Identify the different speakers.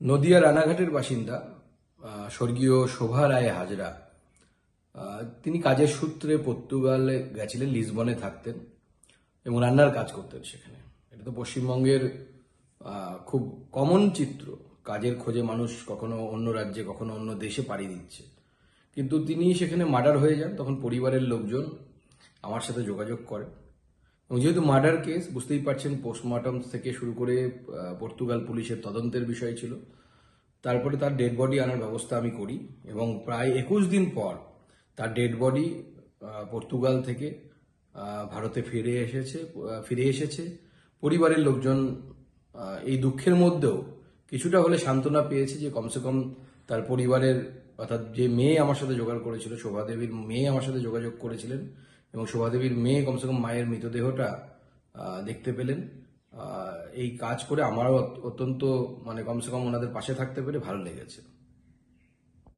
Speaker 1: নদিয়া রানাঘাটের বাসিন্দা স্বর্গীয় শোভা রায় হাজরা তিনি কাজের সূত্রে পর্তুগালে গেছিলেন, লিসবনে থাকতেন এবং রান্নার কাজ করতেন সেখানে। এটা তো পশ্চিমবঙ্গের খুব কমন চিত্র। কাজের খোঁজে মানুষ কখনো অন্য রাজ্যে, কখনো অন্য দেশে পাড়ি দিচ্ছে। কিন্তু তিনি সেখানে মার্ডার হয়ে যান, তখন পরিবারের লোকজন আমার সাথে যোগাযোগ করে। এবং যেহেতু মার্ডার কেস, বুঝতেই পারছেন পোস্টমর্টম থেকে শুরু করে পর্তুগাল পুলিশের তদন্তের বিষয় ছিল। তারপরে তার ডেড বডি আনার ব্যবস্থা আমি করি এবং প্রায় একুশ দিন পর তার ডেড বডি পর্তুগাল থেকে ভারতে ফিরে এসেছে ফিরে এসেছে। পরিবারের লোকজন এই দুঃখের মধ্যেও কিছুটা হলে সান্ত্বনা পেয়েছে যে কমসে কম তার পরিবারের, অর্থাৎ যে মেয়ে আমার সাথে জোগাড় করেছিল, শোভাদেবীর মেয়ে আমার সাথে যোগাযোগ করেছিলেন এবং শোভাদেবীর মেয়ে কমসে কম মায়ের মৃতদেহটা দেখতে পেলেন। এই কাজ করে আমারও অত- অত্যন্ত মানে কমসে কম ওনাদের পাশে থাকতে পেরে ভালো লেগেছে।